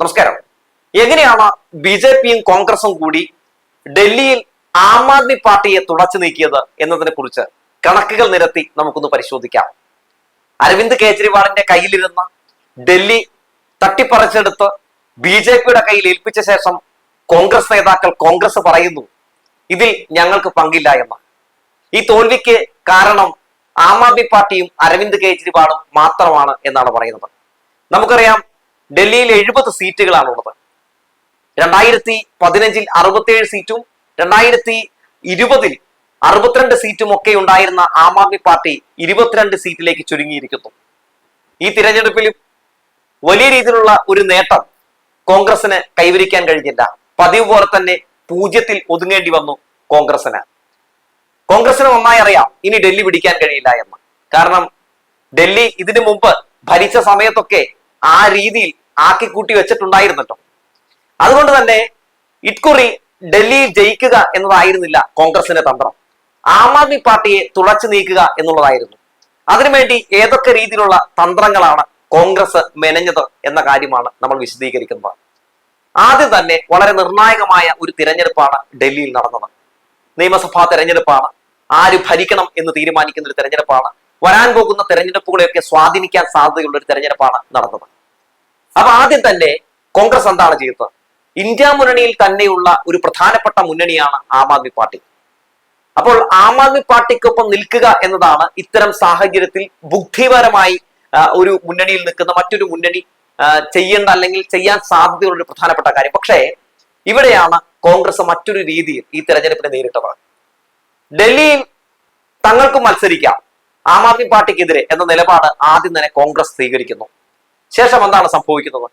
നമസ്കാരം. എങ്ങനെയാണ് B J പിയും കോൺഗ്രസും കൂടി ഡൽഹിയിൽ ആം ആദ്മി പാർട്ടിയെ തുടച്ചു നീക്കിയത് എന്നതിനെ കുറിച്ച് കണക്കുകൾ നിരത്തി നമുക്കൊന്ന് പരിശോധിക്കാം. അരവിന്ദ് കേജ്രിവാളിന്റെ കയ്യിലിരുന്ന ഡൽഹി തട്ടിപ്പറിച്ചെടുത്ത് ബി ജെ പിയുടെ കയ്യിൽ ഏൽപ്പിച്ച ശേഷം കോൺഗ്രസ് നേതാക്കൾ കോൺഗ്രസ് പറയുന്നു ഇതിൽ ഞങ്ങൾക്ക് പങ്കില്ല എന്ന്. ഈ തോൽവിക്ക് കാരണം ആം ആദ്മി പാർട്ടിയും അരവിന്ദ് കേജ്രിവാളും മാത്രമാണ് എന്നാണ് പറയുന്നത്. നമുക്കറിയാം ഡൽഹിയിൽ എഴുപത് സീറ്റുകളാണുള്ളത്. രണ്ടായിരത്തി പതിനഞ്ചിൽ അറുപത്തിയേഴ് സീറ്റും രണ്ടായിരത്തി ഇരുപതിൽ അറുപത്തിരണ്ട് സീറ്റും ഒക്കെ ഉണ്ടായിരുന്ന ആം ആദ്മി പാർട്ടി ഇരുപത്തിരണ്ട് സീറ്റിലേക്ക് ചുരുങ്ങിയിരിക്കുന്നു. ഈ തിരഞ്ഞെടുപ്പിലും വലിയ രീതിയിലുള്ള ഒരു നേട്ടം കോൺഗ്രസിന് കൈവരിക്കാൻ കഴിഞ്ഞില്ല. പതിവ് പോലെ തന്നെ പൂജ്യത്തിൽ ഒതുങ്ങേണ്ടി വന്നു കോൺഗ്രസിന് കോൺഗ്രസിന് നന്നായി അറിയാം ഇനി ഡൽഹി പിടിക്കാൻ കഴിയില്ല എന്ന്. കാരണം ഡൽഹി ഇതിനു മുമ്പ് ഭരിച്ച സമയത്തൊക്കെ ആ രീതിയിൽ ആക്കിക്കൂട്ടി വെച്ചിട്ടുണ്ടായിരുന്നല്ലോ. അതുകൊണ്ട് തന്നെ ഇക്കുറി ഡൽഹിയിൽ ജയിക്കുക എന്നതായിരുന്നില്ല കോൺഗ്രസിന്റെ തന്ത്രം. ആം ആദ്മി പാർട്ടിയെ തുളച്ചു നീക്കുക എന്നുള്ളതായിരുന്നു. അതിനുവേണ്ടി ഏതൊക്കെ രീതിയിലുള്ള തന്ത്രങ്ങളാണ് കോൺഗ്രസ് മെനഞ്ഞത് എന്ന കാര്യമാണ് നമ്മൾ വിശദീകരിക്കുന്നത്. ആദ്യം തന്നെ വളരെ നിർണായകമായ ഒരു തിരഞ്ഞെടുപ്പാണ് ഡൽഹിയിൽ നടന്നത്. നിയമസഭാ തെരഞ്ഞെടുപ്പാണ്. ആര് ഭരിക്കണം എന്ന് തീരുമാനിക്കുന്ന ഒരു തെരഞ്ഞെടുപ്പാണ്. വരാൻ പോകുന്ന തെരഞ്ഞെടുപ്പുകളെയൊക്കെ സ്വാധീനിക്കാൻ സാധ്യതയുള്ള ഒരു തെരഞ്ഞെടുപ്പാണ് നടന്നത്. അപ്പൊ ആദ്യം തന്നെ കോൺഗ്രസ് എന്താണ് ചെയ്തത്? ഇന്ത്യ മുന്നണിയിൽ തന്നെയുള്ള ഒരു പ്രധാനപ്പെട്ട മുന്നണിയാണ് ആം ആദ്മി പാർട്ടി. അപ്പോൾ ആം ആദ്മി പാർട്ടിക്കൊപ്പം നിൽക്കുക എന്നതാണ് ഇത്തരം സാഹചര്യത്തിൽ ബുദ്ധിപരമായി ഒരു മുന്നണിയിൽ നിൽക്കുന്ന മറ്റൊരു മുന്നണി ചെയ്യേണ്ട അല്ലെങ്കിൽ ചെയ്യാൻ സാധ്യതയുള്ള ഒരു പ്രധാനപ്പെട്ട കാര്യം. പക്ഷേ ഇവിടെയാണ് കോൺഗ്രസ് മറ്റൊരു രീതിയിൽ ഈ തെരഞ്ഞെടുപ്പിനെ നേരിട്ടത്. ഡൽഹിയിൽ തങ്ങൾക്ക് മത്സരിക്കാം ആം ആദ്മി പാർട്ടിക്കെതിരെ എന്ന നിലപാട് ആദ്യം തന്നെ കോൺഗ്രസ് സ്വീകരിക്കുന്നു. ശേഷം എന്താണ് സംഭവിക്കുന്നത്?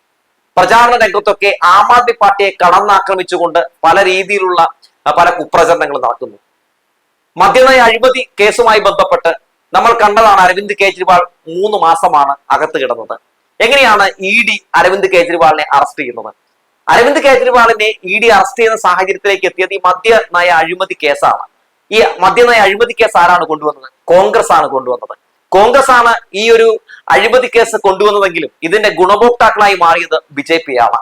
പ്രചാരണ രംഗത്തൊക്കെ ആം ആദ്മി പാർട്ടിയെ കടന്നാക്രമിച്ചുകൊണ്ട് പല രീതിയിലുള്ള പല കുപ്രചരണങ്ങൾ നടക്കുന്നു മദ്യനയ അഴിമതി കേസുമായി ബന്ധപ്പെട്ട് നമ്മൾ കണ്ടതാണ് അരവിന്ദ് കേജ്രിവാൾ മൂന്ന് മാസമാണ് അകത്ത് കിടന്നത്. എങ്ങനെയാണ് ഇ ഡി അരവിന്ദ് കേജ്രിവാളിനെ അറസ്റ്റ് ചെയ്യുന്നത്? അരവിന്ദ് കേജ്രിവാളിനെ ഇ ഡി അറസ്റ്റ് ചെയ്യുന്ന സാഹചര്യത്തിലേക്ക് എത്തിയത് ഈ മദ്യനയ അഴിമതി കേസാണ്. ഈ മദ്യനയ അഴിമതി കേസ് ആരാണ് കൊണ്ടുവന്നത്? കോൺഗ്രസ് ആണ് കൊണ്ടുവന്നത്. കോൺഗ്രസ് ആണ് ഈ ഒരു അഴിമതി കേസ് കൊണ്ടുവന്നതെങ്കിലും ഇതിന്റെ ഗുണഭോക്താക്കളായി മാറിയത് ബി ജെ പി ആണ്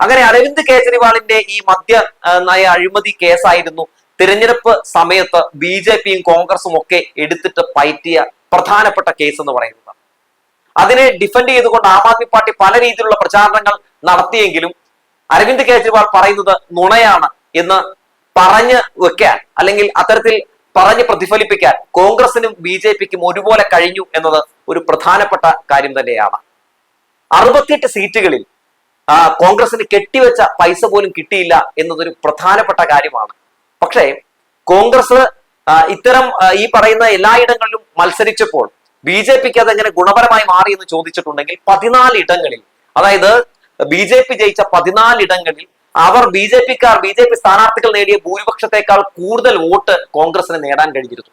അങ്ങനെ അരവിന്ദ് കേജ്രിവാളിന്റെ ഈ മദ്യ നയ അഴിമതി കേസായിരുന്നു തിരഞ്ഞെടുപ്പ് സമയത്ത് ബി ജെ പിയും കോൺഗ്രസും ഒക്കെ എടുത്തിട്ട് പയറ്റിയ പ്രധാനപ്പെട്ട കേസ് എന്ന് പറയുന്നത്. അതിനെ ഡിഫെൻഡ് ചെയ്തുകൊണ്ട് ആം ആദ്മി പാർട്ടി പല രീതിയിലുള്ള പ്രചാരണങ്ങൾ നടത്തിയെങ്കിലും അരവിന്ദ് കേജ്രിവാൾ പറയുന്നത് നുണയാണ് എന്ന് പറഞ്ഞ് വെക്കാൻ അല്ലെങ്കിൽ അത്തരത്തിൽ പറഞ്ഞ് പ്രതിഫലിപ്പിക്കാൻ കോൺഗ്രസിനും ബി ജെ പിക്കും ഒരുപോലെ കഴിഞ്ഞു എന്നത് ഒരു പ്രധാനപ്പെട്ട കാര്യം തന്നെയാണ്. അറുപത്തിയെട്ട് സീറ്റുകളിൽ കോൺഗ്രസിന് കെട്ടിവെച്ച പൈസ പോലും കിട്ടിയില്ല എന്നതൊരു പ്രധാനപ്പെട്ട കാര്യമാണ്. പക്ഷേ കോൺഗ്രസ് ഇത്തരം ഈ പറയുന്ന എല്ലായിടങ്ങളിലും മത്സരിച്ചപ്പോൾ ബി ജെ പിക്ക് അതെങ്ങനെ ഗുണപരമായി മാറി എന്ന് ചോദിച്ചിട്ടുണ്ടെങ്കിൽ പതിനാല് ഇടങ്ങളിൽ അതായത് ബി ജെ പി ജയിച്ച പതിനാല് ഇടങ്ങളിൽ അവർ ബി ജെ പിക്കാർ ബി ജെ പി സ്ഥാനാർത്ഥികൾ നേടിയ ഭൂരിപക്ഷത്തെക്കാൾ കൂടുതൽ വോട്ട് കോൺഗ്രസിന് നേടാൻ കഴിഞ്ഞിരുന്നു.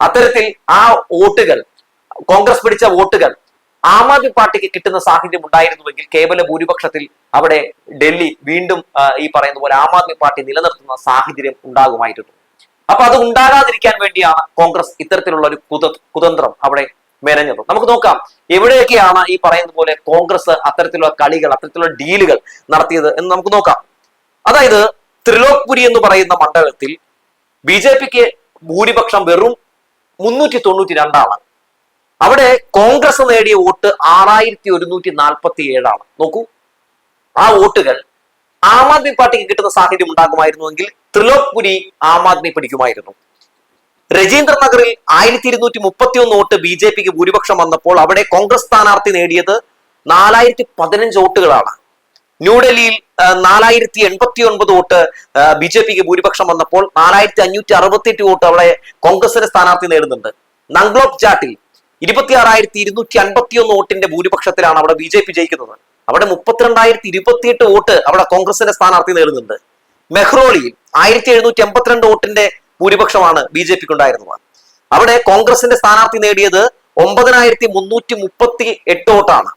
അത്തരത്തിൽ ആ വോട്ടുകൾ കോൺഗ്രസ് പിടിച്ച വോട്ടുകൾ ആം ആദ്മി പാർട്ടിക്ക് കിട്ടുന്ന സാഹചര്യം ഉണ്ടായിരുന്നുവെങ്കിൽ കേവല ഭൂരിപക്ഷത്തിൽ അവിടെ ഡൽഹി വീണ്ടും ഈ പറയുന്ന പോലെ ആം ആദ്മി പാർട്ടി നിലനിർത്തുന്ന സാഹചര്യം ഉണ്ടാകുമായിരുന്നു. അപ്പൊ അത് ഉണ്ടാകാതിരിക്കാൻ വേണ്ടിയാണ് കോൺഗ്രസ് ഇത്തരത്തിലുള്ള ഒരു കുത കുതന്ത്രം അവിടെ മെനഞ്ഞത്. നമുക്ക് നോക്കാം. എവിടെയൊക്കെയാണ് ഈ പറയുന്ന പോലെ കോൺഗ്രസ് അത്തരത്തിലുള്ള കളികൾ അത്തരത്തിലുള്ള ഡീലുകൾ നടത്തിയത് എന്ന് നമുക്ക് നോക്കാം. അതായത് ത്രിലോക്പുരി എന്ന് പറയുന്ന മണ്ഡലത്തിൽ ബി ജെ പിക്ക് ഭൂരിപക്ഷം വെറും മുന്നൂറ്റി തൊണ്ണൂറ്റി രണ്ടാണ് അവിടെ കോൺഗ്രസ് നേടിയ വോട്ട് ആറായിരത്തി ഒരുന്നൂറ്റി നാൽപ്പത്തി ഏഴാണ് നോക്കൂ. ആ വോട്ടുകൾ ആം ആദ്മി പാർട്ടിക്ക് കിട്ടുന്ന സാഹചര്യം ഉണ്ടാകുമായിരുന്നുവെങ്കിൽ ത്രിലോക്പുരി ആം ആദ്മി പിടിക്കുമായിരുന്നു. രജീന്ദ്ര നഗറിൽ ആയിരത്തി ഇരുന്നൂറ്റി മുപ്പത്തി ഒന്ന് വോട്ട് ബി ജെ പിക്ക് ഭൂരിപക്ഷം വന്നപ്പോൾ അവിടെ കോൺഗ്രസ് സ്ഥാനാർത്ഥി നേടിയത് നാലായിരത്തി പതിനഞ്ച് വോട്ടുകളാണ്. ന്യൂഡൽഹിയിൽ നാലായിരത്തി എൺപത്തി ഒൻപത് വോട്ട് ബി ജെ പിക്ക് ഭൂരിപക്ഷം വന്നപ്പോൾ നാലായിരത്തി അഞ്ഞൂറ്റി അറുപത്തി എട്ട് വോട്ട് അവിടെ കോൺഗ്രസിന്റെ സ്ഥാനാർത്ഥി നേടുന്നുണ്ട്. നങ്ലോക് ജാട്ടിൽ ഇരുപത്തി ആറായിരത്തി ഇരുന്നൂറ്റി അൻപത്തി ഒന്ന് വോട്ടിന്റെ ഭൂരിപക്ഷത്തിലാണ് അവിടെ ബി ജെ പി ജയിക്കുന്നത്. അവിടെ മുപ്പത്തിരണ്ടായിരത്തി ഇരുപത്തിയെട്ട് വോട്ട് അവിടെ കോൺഗ്രസിന്റെ സ്ഥാനാർത്ഥി നേടുന്നുണ്ട്. മെഹ്റോളിയിൽ ആയിരത്തി എഴുന്നൂറ്റി എൺപത്തിരണ്ട് വോട്ടിന്റെ ഭൂരിപക്ഷമാണ് ബി ജെ പിക്ക് ഉണ്ടായിരുന്നത് അവിടെ കോൺഗ്രസിന്റെ സ്ഥാനാർത്ഥി നേടിയത് ഒമ്പതിനായിരത്തി മുന്നൂറ്റി മുപ്പത്തി എട്ട് വോട്ടാണ്.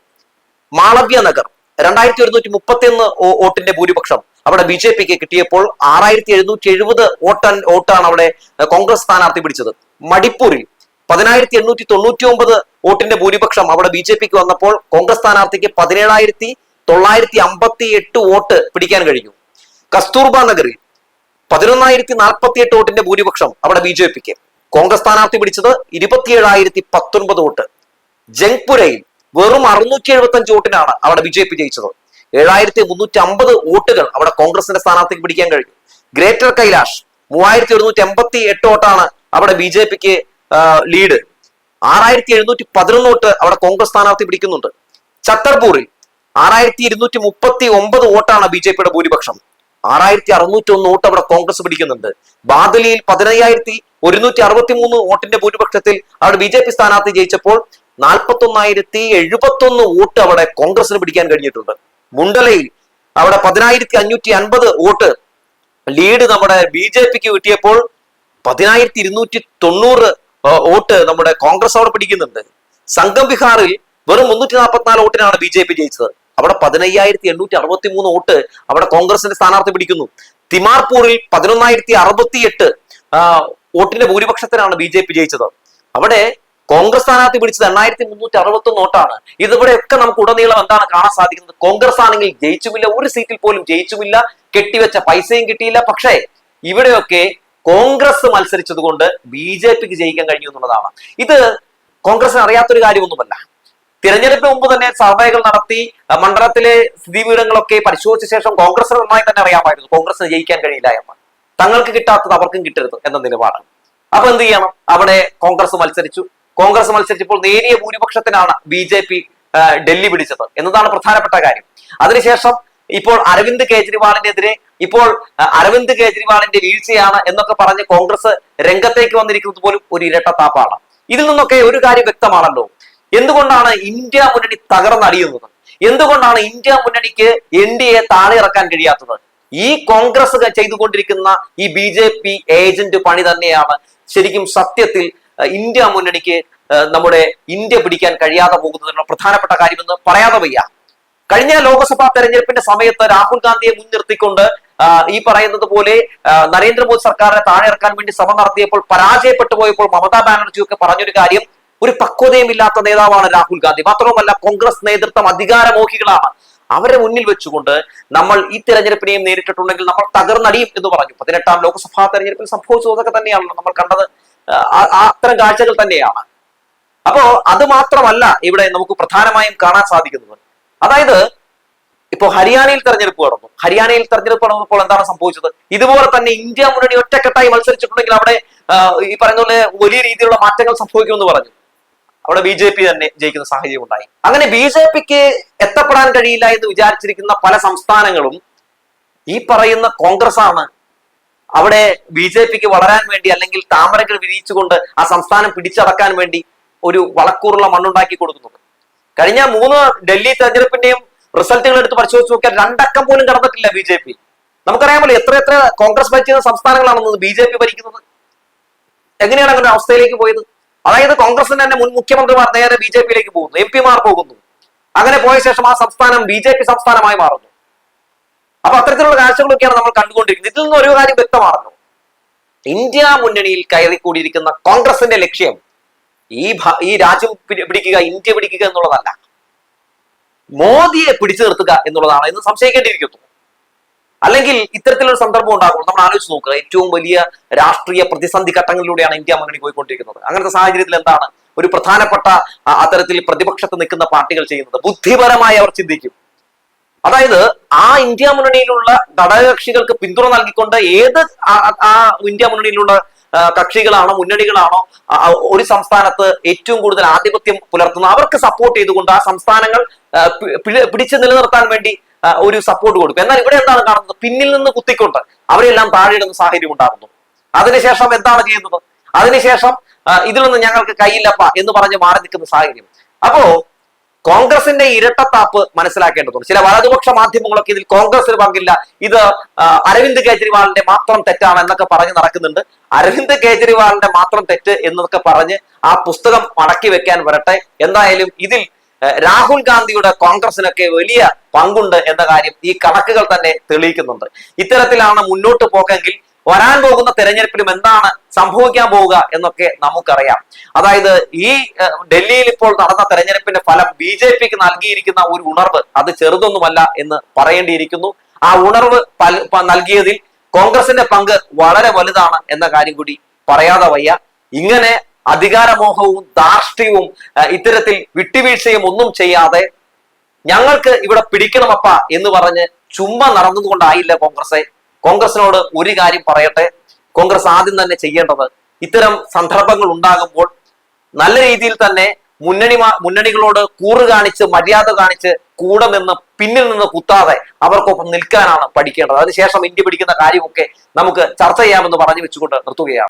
മാളവ്യ നഗർ രണ്ടായിരത്തി ഒരുന്നൂറ്റി മുപ്പത്തി ഒന്ന് വോട്ടിന്റെ ഭൂരിപക്ഷം അവിടെ ബി ജെ പിക്ക് കിട്ടിയപ്പോൾ ആറായിരത്തി എഴുന്നൂറ്റി എഴുപത് വോട്ട് വോട്ടാണ് അവിടെ കോൺഗ്രസ് സ്ഥാനാർത്ഥി പിടിച്ചത്. മണിപ്പൂരിൽ പതിനായിരത്തി എണ്ണൂറ്റി തൊണ്ണൂറ്റി ഒമ്പത് വോട്ടിന്റെ ഭൂരിപക്ഷം അവിടെ ബി ജെ പിക്ക് വന്നപ്പോൾ കോൺഗ്രസ് സ്ഥാനാർത്ഥിക്ക് പതിനേഴായിരത്തി തൊള്ളായിരത്തി അമ്പത്തി എട്ട് വോട്ട് പിടിക്കാൻ കഴിഞ്ഞു. കസ്തൂർബ നഗറിൽ പതിനൊന്നായിരത്തി നാൽപ്പത്തി എട്ട് വോട്ടിന്റെ ഭൂരിപക്ഷം അവിടെ ബി ജെ പിക്ക്. കോൺഗ്രസ് സ്ഥാനാർത്ഥി പിടിച്ചത് ഇരുപത്തിയേഴായിരത്തി പത്തൊൻപത് വോട്ട്. ജംഗ്പുരയിൽ വെറും അറുന്നൂറ്റി എഴുപത്തി അഞ്ച് വോട്ടിനാണ് അവിടെ ബി ജെ പി ജയിച്ചത്. ഏഴായിരത്തി മുന്നൂറ്റി അമ്പത് വോട്ടുകൾ അവിടെ കോൺഗ്രസിന്റെ സ്ഥാനാർത്ഥിക്ക് പിടിക്കാൻ കഴിഞ്ഞു. ഗ്രേറ്റർ കൈലാഷ് മൂവായിരത്തി ഒരുന്നൂറ്റി എൺപത്തി എട്ട് വോട്ടാണ് അവിടെ ബി ജെ പിക്ക് ലീഡ് ആറായിരത്തി എഴുന്നൂറ്റി പതിനൊന്ന് വോട്ട് അവിടെ കോൺഗ്രസ് സ്ഥാനാർത്ഥി പിടിക്കുന്നുണ്ട്. ചത്തർപൂറിൽ ആറായിരത്തി ഇരുന്നൂറ്റി മുപ്പത്തി ഒമ്പത് വോട്ടാണ് ബി ജെ പിയുടെ ഭൂരിപക്ഷം. ആറായിരത്തി അറുന്നൂറ്റി ഒന്ന് വോട്ട് അവിടെ കോൺഗ്രസ് പിടിക്കുന്നുണ്ട്. ബാദലിയിൽ പതിനയ്യായിരത്തി ഒരുന്നൂറ്റി അറുപത്തി മൂന്ന് വോട്ടിന്റെ ഭൂരിപക്ഷത്തിൽ അവിടെ ബി ജെ പി സ്ഥാനാർത്ഥി ജയിച്ചപ്പോൾ നാൽപ്പത്തി ഒന്നായിരത്തി എഴുപത്തി ഒന്ന് വോട്ട് അവിടെ കോൺഗ്രസിന് പിടിക്കാൻ കഴിഞ്ഞിട്ടുണ്ട്. മുണ്ടലയിൽ അവിടെ പതിനായിരത്തി അഞ്ഞൂറ്റി അൻപത് വോട്ട് ലീഡ് നമ്മുടെ ബി ജെ പിക്ക് കിട്ടിയപ്പോൾ പതിനായിരത്തി ഇരുന്നൂറ്റി തൊണ്ണൂറ് വോട്ട് നമ്മുടെ കോൺഗ്രസ് അവിടെ പിടിക്കുന്നുണ്ട്. സംഘം ബിഹാറിൽ വെറും മുന്നൂറ്റി നാൽപ്പത്തിനാല് വോട്ടിനാണ് ബി ജെ പി ജയിച്ചത്. അവിടെ പതിനയ്യായിരത്തി എണ്ണൂറ്റി അറുപത്തി മൂന്ന് വോട്ട് അവിടെ കോൺഗ്രസിന്റെ സ്ഥാനാർത്ഥി പിടിക്കുന്നു. തിമാർപൂരിൽ പതിനൊന്നായിരത്തി അറുപത്തി എട്ട് വോട്ടിന്റെ ഭൂരിപക്ഷത്തിനാണ് ബി ജെ പി ജയിച്ചത്. അവിടെ കോൺഗ്രസ് സ്ഥാനാർത്ഥി പിടിച്ചത് എണ്ണായിരത്തി മുന്നൂറ്റി അറുപത്തി നോട്ടാണ് ഇതിവിടെയൊക്കെ നമുക്ക് ഉടനീളം എന്താണ് കാണാൻ സാധിക്കുന്നത്? കോൺഗ്രസ് ആണെങ്കിൽ ജയിച്ചുമില്ല ഒരു സീറ്റിൽ പോലും ജയിച്ചുമില്ല കെട്ടിവെച്ച പൈസയും കിട്ടിയില്ല. പക്ഷേ ഇവിടെയൊക്കെ കോൺഗ്രസ് മത്സരിച്ചത് കൊണ്ട് ബി ജെ പിക്ക് ജയിക്കാൻ കഴിഞ്ഞു എന്നുള്ളതാണ്. ഇത് കോൺഗ്രസിന് അറിയാത്തൊരു കാര്യമൊന്നുമല്ല. തിരഞ്ഞെടുപ്പിന് മുമ്പ് തന്നെ സർവേകൾ നടത്തി മണ്ഡലത്തിലെ സ്ഥിതിവിവരങ്ങളൊക്കെ പരിശോധിച്ച ശേഷം കോൺഗ്രസ് നന്നായി തന്നെ അറിയാമായിരുന്നു. കോൺഗ്രസ് ജയിക്കാൻ കഴിയില്ല എന്ന്. തങ്ങൾക്ക് കിട്ടാത്തത് അവർക്കും കിട്ടരുത് എന്ന നിലപാടാണ്. അപ്പൊ എന്ത് ചെയ്യണം? അവിടെ കോൺഗ്രസ് മത്സരിച്ചു. കോൺഗ്രസ് മത്സരിച്ചപ്പോൾ നേരിയ ഭൂരിപക്ഷത്തിനാണ് ബി ജെ പി ഡൽഹി പിടിച്ചത്. എന്നതാണ് പ്രധാനപ്പെട്ട കാര്യം. അതിനുശേഷം ഇപ്പോൾ അരവിന്ദ് കേജ്രിവാളിനെതിരെ ഇപ്പോൾ അരവിന്ദ് കേജ്രിവാളിന്റെ വീഴ്ചയാണ് എന്നൊക്കെ പറഞ്ഞ് കോൺഗ്രസ് രംഗത്തേക്ക് വന്നിരിക്കുന്നത് പോലും ഒരു ഇരട്ടത്താപ്പാണ്. ഇതിൽ നിന്നൊക്കെ ഒരു കാര്യം വ്യക്തമാണല്ലോ. എന്തുകൊണ്ടാണ് ഇന്ത്യ മുന്നണി തകർന്നടിയുന്നത് എന്തുകൊണ്ടാണ് ഇന്ത്യ മുന്നണിക്ക് എൻ ഡി എ താഴെ ഇറക്കാൻ കഴിയാത്തത്? ഈ കോൺഗ്രസ് ചെയ്തുകൊണ്ടിരിക്കുന്ന ഈ ബി ജെ പി ഏജന്റ് പണി തന്നെയാണ് ശരിക്കും സത്യത്തിൽ ഇന്ത്യ മുന്നണിക്ക് നമ്മുടെ ഇന്ത്യ പിടിക്കാൻ കഴിയാതെ പോകുന്നതിനുള്ള പ്രധാനപ്പെട്ട കാര്യമെന്ന് പറയാതെ വയ്യ. കഴിഞ്ഞ ലോക്സഭാ തെരഞ്ഞെടുപ്പിന്റെ സമയത്ത് രാഹുൽ ഗാന്ധിയെ മുൻനിർത്തിക്കൊണ്ട് ഈ പറയുന്നത് പോലെ നരേന്ദ്രമോദി സർക്കാരിനെ താഴെ ഇറക്കാൻ വേണ്ടി ശ്രമം നടത്തിയപ്പോൾ പരാജയപ്പെട്ടു പോയപ്പോൾ മമതാ ബാനർജിയൊക്കെ പറഞ്ഞൊരു കാര്യം ഒരു പക്വതയും ഇല്ലാത്ത നേതാവാണ് രാഹുൽ ഗാന്ധി. മാത്രവുമല്ല കോൺഗ്രസ് നേതൃത്വം അധികാരമോഹികളാണ്. അവരെ മുന്നിൽ വെച്ചുകൊണ്ട് നമ്മൾ ഈ തെരഞ്ഞെടുപ്പിനെയും നേരിട്ടിട്ടുണ്ടെങ്കിൽ നമ്മൾ തകർന്നടിയും എന്ന് പറഞ്ഞു. പതിനെട്ടാം ലോക്സഭാ തെരഞ്ഞെടുപ്പിൽ സംഭവിച്ചതൊക്കെ തന്നെയാണല്ലോ നമ്മൾ കണ്ടത്. അത്തരം കാഴ്ചകൾ തന്നെയാണ്. അപ്പോ അത് മാത്രമല്ല ഇവിടെ നമുക്ക് പ്രധാനമായും കാണാൻ സാധിക്കുന്നത്. അതായത് ഇപ്പോ ഹരിയാനയിൽ തെരഞ്ഞെടുപ്പ് നടന്നു. ഹരിയാനയിൽ തെരഞ്ഞെടുപ്പ് നടന്നപ്പോൾ എന്താണ് സംഭവിച്ചത്? ഇതുപോലെ തന്നെ ഇന്ത്യ മുന്നണി ഒറ്റക്കെട്ടായി മത്സരിച്ചിട്ടുണ്ടെങ്കിൽ അവിടെ ഈ പറയുന്ന പോലെ വലിയ രീതിയിലുള്ള മാറ്റങ്ങൾ സംഭവിക്കുമെന്ന് പറഞ്ഞു. അവിടെ ബി ജെ പി തന്നെ ജയിക്കുന്ന സാഹചര്യം ഉണ്ടായി അങ്ങനെ ബി ജെ പിക്ക് എത്തപ്പെടാൻ കഴിയില്ല എന്ന് വിചാരിച്ചിരിക്കുന്ന പല സംസ്ഥാനങ്ങളും ഈ പറയുന്ന കോൺഗ്രസ് ആണ് അവിടെ ബി ജെ പിക്ക് വളരാൻ വേണ്ടി അല്ലെങ്കിൽ താമരകൾ വിരിയിച്ചുകൊണ്ട് ആ സംസ്ഥാനം പിടിച്ചടക്കാൻ വേണ്ടി ഒരു വളക്കൂറുള്ള മണ്ണുണ്ടാക്കി കൊടുക്കുന്നത്. കഴിഞ്ഞ മൂന്ന് ഡൽഹി തെരഞ്ഞെടുപ്പിന്റെയും റിസൾട്ടുകൾ എടുത്ത് പരിശോധിച്ച് നോക്കിയാൽ രണ്ടക്കം പോലും കടന്നിട്ടില്ല ബി ജെ പി. നമുക്കറിയാമല്ലോ എത്ര എത്ര കോൺഗ്രസ് ഭരിക്കുന്ന സംസ്ഥാനങ്ങളാണെന്ന് ബി ജെ പി ഭരിക്കുന്നത്. എങ്ങനെയാണ് അങ്ങനെ അവസ്ഥയിലേക്ക് പോയത്? അതായത് കോൺഗ്രസിന്റെ തന്നെ മുൻ മുഖ്യമന്ത്രിമാർ നേരെ ബി ജെ പിയിലേക്ക് പോകുന്നു. എം പിമാർ പോകുന്നു. അങ്ങനെ പോയ ശേഷം ആ സംസ്ഥാനം ബി ജെ പി സംസ്ഥാനമായി മാറുന്നു. അപ്പൊ അത്തരത്തിലുള്ള കാഴ്ചകളൊക്കെയാണ് നമ്മൾ കണ്ടുകൊണ്ടിരിക്കുന്നത്. ഇതിൽ നിന്ന് ഒരു കാര്യം വ്യക്തമാണല്ലോ. ഇന്ത്യ മുന്നണിയിൽ കയറിക്കൂടിയിരിക്കുന്ന കോൺഗ്രസിന്റെ ലക്ഷ്യം ഈ ഈ രാജ്യം പിടിക്കുക ഇന്ത്യ പിടിക്കുക എന്നുള്ളതല്ല. മോദിയെ പിടിച്ചു നിർത്തുക എന്നുള്ളതാണ് എന്ന് സംശയിക്കേണ്ടിയിരിക്കുന്നു. അല്ലെങ്കിൽ ഇത്തരത്തിലൊരു സന്ദർഭം ഉണ്ടാകും. നമ്മൾ ആലോചിച്ച് നോക്കുക. ഏറ്റവും വലിയ രാഷ്ട്രീയ പ്രതിസന്ധി ഘട്ടങ്ങളിലൂടെയാണ് ഇന്ത്യ മുന്നണി പോയിക്കൊണ്ടിരിക്കുന്നത്. അങ്ങനത്തെ സാഹചര്യത്തിൽ എന്താണ്? ഒരു പ്രധാനപ്പെട്ട അത്തരത്തിൽ പ്രതിപക്ഷത്ത് നിൽക്കുന്ന പാർട്ടികൾ ചെയ്യുന്നത്. ബുദ്ധിപരമായി അവർ ചിന്തിക്കും. അതായത് ആ ഇന്ത്യ മുന്നണിയിലുള്ള ഘടകകക്ഷികൾക്ക് പിന്തുണ നൽകിക്കൊണ്ട് ഏത് ആ- ഇന്ത്യ മുന്നണിയിലുള്ള കക്ഷികളാണോ മുന്നണികളാണോ ഒരു സംസ്ഥാനത്ത് ഏറ്റവും കൂടുതൽ ആധിപത്യം പുലർത്തുന്ന അവർക്ക് സപ്പോർട്ട് ചെയ്തുകൊണ്ട് ആ സംസ്ഥാനങ്ങൾ പിടിച്ചു നിലനിർത്താൻ വേണ്ടി ഒരു സപ്പോർട്ട് കൊടുക്കും. എന്നാൽ ഇവിടെ എന്താണ് കാണുന്നത്? പിന്നിൽ നിന്ന് കുത്തിക്കൊണ്ട് അവരെല്ലാം താഴെയിടുന്ന സാഹചര്യം ഉണ്ടാകുന്നു. അതിനുശേഷം എന്താണ് ചെയ്യുന്നത്? അതിനുശേഷം ഇതിൽ നിന്ന് ഞങ്ങൾക്ക് കയ്യില്ലപ്പ എന്ന് പറഞ്ഞ് മാറി നിൽക്കുന്ന സാഹചര്യം. അപ്പോ കോൺഗ്രസിന്റെ ഇരട്ടത്താപ്പ് മനസ്സിലാക്കേണ്ടതുണ്ട്. ചില വലതുപക്ഷ മാധ്യമങ്ങളൊക്കെ ഇതിൽ കോൺഗ്രസിന് പങ്കില്ല. ഇത് അരവിന്ദ് കേജ്രിവാളിന്റെ മാത്രം തെറ്റാണ് എന്നൊക്കെ പറഞ്ഞ് നടക്കുന്നുണ്ട്. അരവിന്ദ് കേജ്രിവാളിന്റെ മാത്രം തെറ്റ് എന്നൊക്കെ പറഞ്ഞ് ആ പുസ്തകം മടക്കി വെക്കാൻ വരട്ടെ. എന്തായാലും ഇതിൽ രാഹുൽ ഗാന്ധിയുടെ കോൺഗ്രസിനൊക്കെ വലിയ പങ്കുണ്ട് എന്ന കാര്യം ഈ കണക്കുകൾ തന്നെ തെളിയിക്കുന്നുണ്ട്. ഇത്തരത്തിലാണ് മുന്നോട്ട് പോക്കെങ്കിൽ വരാൻ പോകുന്ന തെരഞ്ഞെടുപ്പിലും എന്താണ് സംഭവിക്കാൻ പോവുക എന്നൊക്കെ നമുക്കറിയാം. അതായത് ഈ ഡൽഹിയിൽ ഇപ്പോൾ നടന്ന തെരഞ്ഞെടുപ്പിന്റെ ഫലം ബി ജെ പിക്ക് നൽകിയിരിക്കുന്ന ഒരു ഉണർവ് അത് ചെറുതൊന്നുമല്ല എന്ന് പറയേണ്ടിയിരിക്കുന്നു. ആ ഉണർവ് നൽകിയതിൽ കോൺഗ്രസിന്റെ പങ്ക് വളരെ വലുതാണ് എന്ന കാര്യം കൂടി പറയാതെ വയ്യ. ഇങ്ങനെ അധികാരമോഹവും ധാർഷ്ട്യവും ഇത്തരത്തിൽ വിട്ടുവീഴ്ചയും ഒന്നും ചെയ്യാതെ ഞങ്ങൾക്ക് ഇവിടെ പിടിക്കണമപ്പ എന്ന് പറഞ്ഞ് ചുമ്മാ നടന്നതുകൊണ്ടായില്ല കോൺഗ്രസ്. കോൺഗ്രസിനോട് ഒരു കാര്യം പറയട്ടെ. കോൺഗ്രസ് ആദ്യം തന്നെ ചെയ്യേണ്ടത് ഇത്തരം സന്ദർഭങ്ങൾ ഉണ്ടാകുമ്പോൾ നല്ല രീതിയിൽ തന്നെ മുന്നണി മുന്നണികളോട് കൂറ് കാണിച്ച് മര്യാദ കാണിച്ച് കൂടെ നിന്ന് പിന്നിൽ നിന്ന് കുത്താതെ അവർക്കൊപ്പം നിൽക്കാനാണ് പഠിക്കേണ്ടത്. അതിനുശേഷം ഇന്ത്യ പിടിക്കുന്ന കാര്യമൊക്കെ നമുക്ക് ചർച്ച ചെയ്യാമെന്ന് പറഞ്ഞു വെച്ചുകൊണ്ട് നിർത്തുകയാണ്.